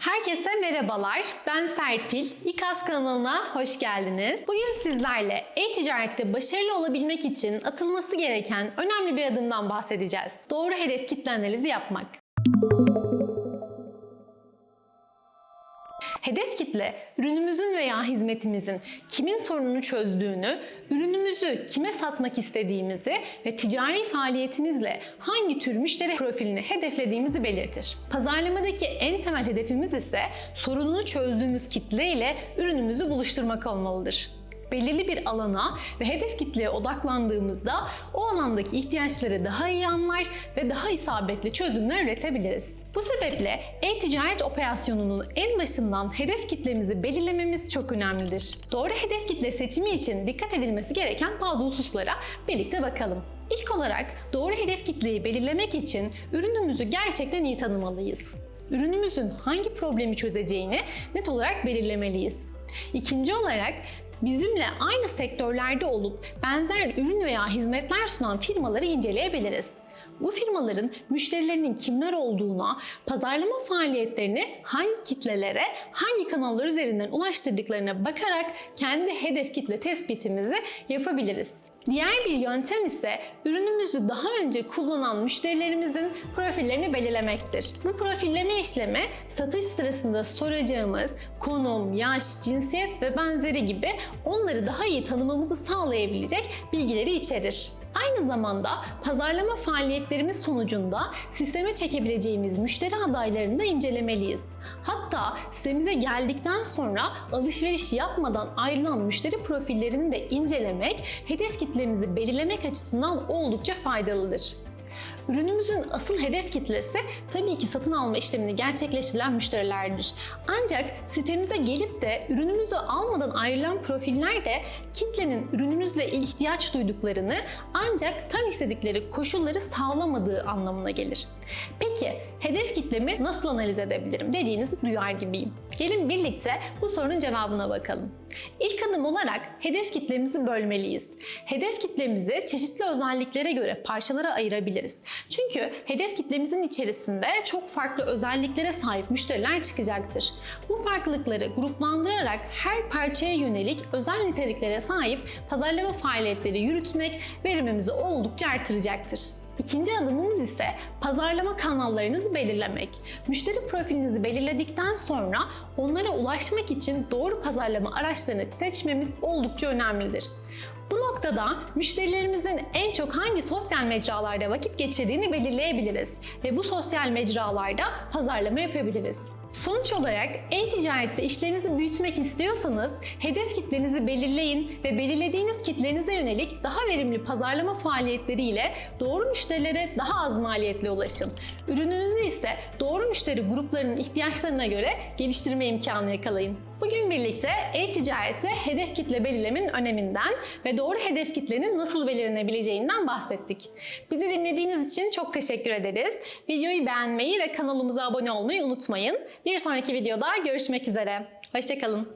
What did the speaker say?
Herkese merhabalar. Ben Serpil. İKAS kanalına hoş geldiniz. Bugün sizlerle e-ticarette başarılı olabilmek için atılması gereken önemli bir adımdan bahsedeceğiz. Doğru hedef kitle analizi yapmak. Hedef kitle, ürünümüzün veya hizmetimizin kimin sorununu çözdüğünü, ürünümüzü kime satmak istediğimizi ve ticari faaliyetimizle hangi tür müşteri profilini hedeflediğimizi belirtir. Pazarlamadaki en temel hedefimiz ise sorununu çözdüğümüz kitle ile ürünümüzü buluşturmak olmalıdır belirli bir alana ve hedef kitleye odaklandığımızda o alandaki ihtiyaçları daha iyi anlar ve daha isabetli çözümler üretebiliriz. Bu sebeple e-ticaret operasyonunun en başından hedef kitlemizi belirlememiz çok önemlidir. Doğru hedef kitle seçimi için dikkat edilmesi gereken bazı hususlara birlikte bakalım. İlk olarak doğru hedef kitleyi belirlemek için ürünümüzü gerçekten iyi tanımalıyız. Ürünümüzün hangi problemi çözeceğini net olarak belirlemeliyiz. İkinci olarak bizimle aynı sektörlerde olup benzer ürün veya hizmetler sunan firmaları inceleyebiliriz. Bu firmaların müşterilerinin kimler olduğuna, pazarlama faaliyetlerini hangi kitlelere, hangi kanallar üzerinden ulaştırdıklarına bakarak kendi hedef kitle tespitimizi yapabiliriz. Diğer bir yöntem ise ürünümüzü daha önce kullanan müşterilerimizin profillerini belirlemektir. Bu profilleme işlemi satış sırasında soracağımız konum, yaş, cinsiyet ve benzeri gibi onları daha iyi tanımamızı sağlayabilecek bilgileri içerir. Aynı zamanda pazarlama faaliyetlerimiz sonucunda sisteme çekebileceğimiz müşteri adaylarını da incelemeliyiz. Hatta sitemize geldikten sonra alışveriş yapmadan ayrılan müşteri profillerini de incelemek hedef kitlemizi belirlemek açısından oldukça faydalıdır. Ürünümüzün asıl hedef kitlesi tabii ki satın alma işlemini gerçekleştiren müşterilerdir. Ancak sitemize gelip de ürünümüzü almadan ayrılan profiller de kitlenin ürünümüzle ihtiyaç duyduklarını ancak tam istedikleri koşulları sağlamadığı anlamına gelir. Peki hedef kitlemi nasıl analiz edebilirim dediğinizi duyar gibiyim. Gelin birlikte bu sorunun cevabına bakalım. İlk adım olarak hedef kitlemizi bölmeliyiz. Hedef kitlemizi çeşitli özelliklere göre parçalara ayırabiliriz. Çünkü hedef kitlemizin içerisinde çok farklı özelliklere sahip müşteriler çıkacaktır. Bu farklılıkları gruplandırarak her parçaya yönelik özel niteliklere sahip pazarlama faaliyetleri yürütmek verimimizi oldukça artıracaktır. İkinci adımımız ise pazarlama kanallarınızı belirlemek. Müşteri profilinizi belirledikten sonra onlara ulaşmak için doğru pazarlama araçlarını seçmemiz oldukça önemlidir. Bu noktada müşterilerimizin en çok hangi sosyal mecralarda vakit geçirdiğini belirleyebiliriz ve bu sosyal mecralarda pazarlama yapabiliriz. Sonuç olarak e-ticarette işlerinizi büyütmek istiyorsanız hedef kitlenizi belirleyin ve belirlediğiniz kitlenize yönelik daha verimli pazarlama faaliyetleriyle doğru müşterilere daha az maliyetle ulaşın. Ürününüzü ise doğru müşteri gruplarının ihtiyaçlarına göre geliştirme imkanı yakalayın. Bugün birlikte e-ticarette hedef kitle belirlemenin öneminden ve doğru hedef kitlenin nasıl belirlenebileceğinden bahsettik. Bizi dinlediğiniz için çok teşekkür ederiz. Videoyu beğenmeyi ve kanalımıza abone olmayı unutmayın. Bir sonraki videoda görüşmek üzere. Hoşçakalın.